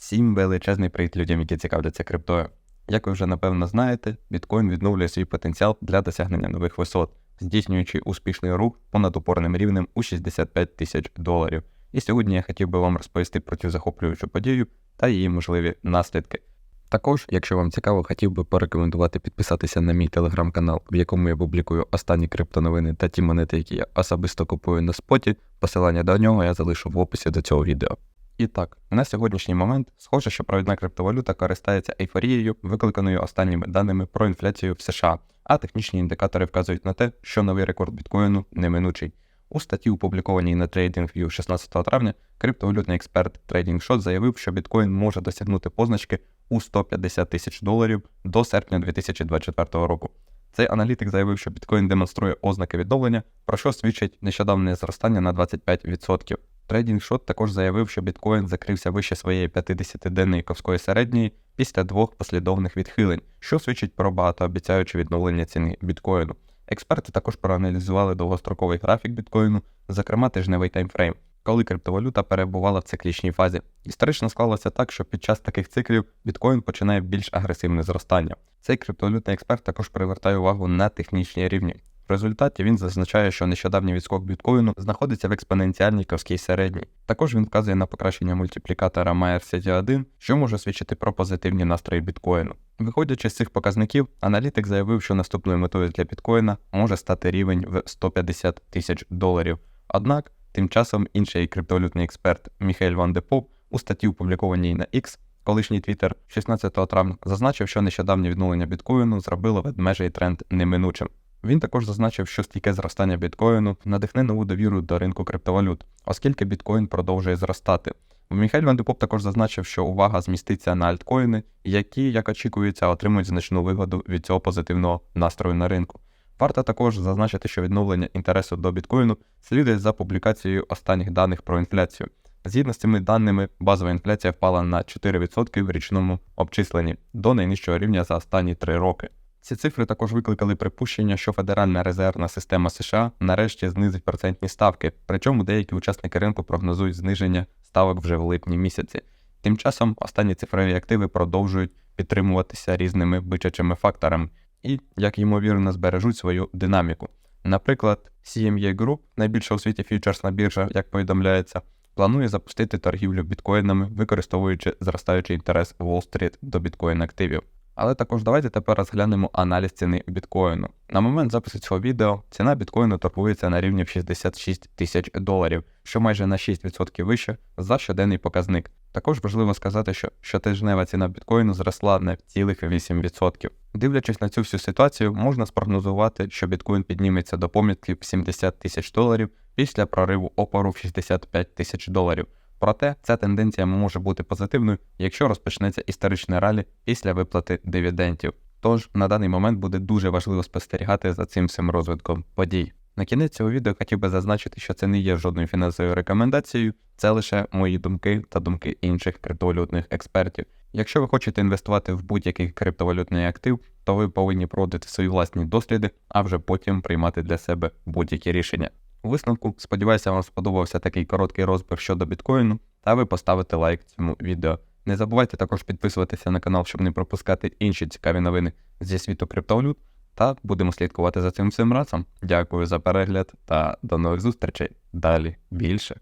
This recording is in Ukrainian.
Всім величезний привіт людям, які цікавляться криптою. Як ви вже напевно знаєте, біткоін відновлює свій потенціал для досягнення нових висот, здійснюючи успішний рух понад упорним рівнем у 65 тисяч доларів. І сьогодні я хотів би вам розповісти про цю захоплюючу подію та її можливі наслідки. Також, якщо вам цікаво, хотів би порекомендувати підписатися на мій телеграм-канал, в якому я публікую останні криптоновини та ті монети, які я особисто купую на споті. Посилання до нього я залишу в описі до цього відео. І так, на сьогоднішній момент схоже, що провідна криптовалюта користається ейфорією, викликаною останніми даними про інфляцію в США, а технічні індикатори вказують на те, що новий рекорд біткоїну неминучий. У статті, опублікованій на TradingView 16 травня, криптовалютний експерт TradingShot заявив, що біткоін може досягнути позначки у 150 тисяч доларів до серпня 2024 року. Цей аналітик заявив, що біткоін демонструє ознаки відновлення, про що свідчить нещодавне зростання на 25%. TradingShot також заявив, що біткоін закрився вище своєї 50-денної ковської середньої після двох послідовних відхилень, що свідчить про багатообіцяюче відновлення ціни біткоїну. Експерти також проаналізували довгостроковий графік біткоїну, зокрема тижневий таймфрейм, коли криптовалюта перебувала в циклічній фазі. Історично склалося так, що під час таких циклів біткоін починає більш агресивне зростання. Цей криптовалютний експерт також привертає увагу на технічні рівні. В результаті він зазначає, що нещодавній відскок біткоїну знаходиться в експоненціальній ковській середній. Також він вказує на покращення мультиплікатора Myers 1 що може свідчити про позитивні настрої біткоїну. Виходячи з цих показників, аналітик заявив, що наступною метою для біткоїна може стати рівень в 150 тисяч доларів. Однак, тим часом інший криптовалютний експерт Міхель Ван Депоп у статті, опублікованій на X, колишній Twitter 16 травня, зазначив, що нещодавнє відновлення біткоїну зробило ведмежий тренд неминучим. Він також зазначив, що стійке зростання біткоїну надихне нову довіру до ринку криптовалют, оскільки біткоін продовжує зростати. Міхель Вандепоп також зазначив, що увага зміститься на альткоїни, які, як очікується, отримують значну вигоду від цього позитивного настрою на ринку. Варто також зазначити, що відновлення інтересу до біткоїну слідує за публікацією останніх даних про інфляцію. Згідно з цими даними, базова інфляція впала на 4% в річному обчисленні до найнижчого рівня за останні 3 роки. Ці цифри також викликали припущення, що Федеральна резервна система США нарешті знизить процентні ставки, причому деякі учасники ринку прогнозують зниження ставок вже в липні місяці. Тим часом останні цифрові активи продовжують підтримуватися різними бичачими факторами і, як ймовірно, збережуть свою динаміку. Наприклад, CME Group, найбільша у світі фьючерсна біржа, як повідомляється, планує запустити торгівлю біткоїнами, використовуючи зростаючий інтерес Уолл-стріт до біткоін активів. Але також давайте тепер розглянемо аналіз ціни біткоїну. На момент запису цього відео ціна біткоїну торгується на рівні в 66 тисяч доларів, що майже на 6% вище за щоденний показник. Також важливо сказати, що щотижнева ціна біткоїну зросла на цілих 8%. Дивлячись на цю всю ситуацію, можна спрогнозувати, що біткоін підніметься до помітків 70 тисяч доларів після прориву опору в 65 тисяч доларів. Проте ця тенденція може бути позитивною, якщо розпочнеться історичне ралі після виплати дивідендів. Тож на даний момент буде дуже важливо спостерігати за цим всім розвитком подій. На кінець цього відео хотів би зазначити, що це не є жодною фінансовою рекомендацією, це лише мої думки та думки інших криптовалютних експертів. Якщо ви хочете інвестувати в будь-який криптовалютний актив, то ви повинні проводити свої власні досліди, а вже потім приймати для себе будь-які рішення. Висновку, сподіваюся, вам сподобався такий короткий розбір щодо біткоїну, та ви поставите лайк цьому відео. Не забувайте також підписуватися на канал, щоб не пропускати інші цікаві новини зі світу криптовалют, та будемо слідкувати за цим всім разом. Дякую за перегляд та до нових зустрічей. Далі більше.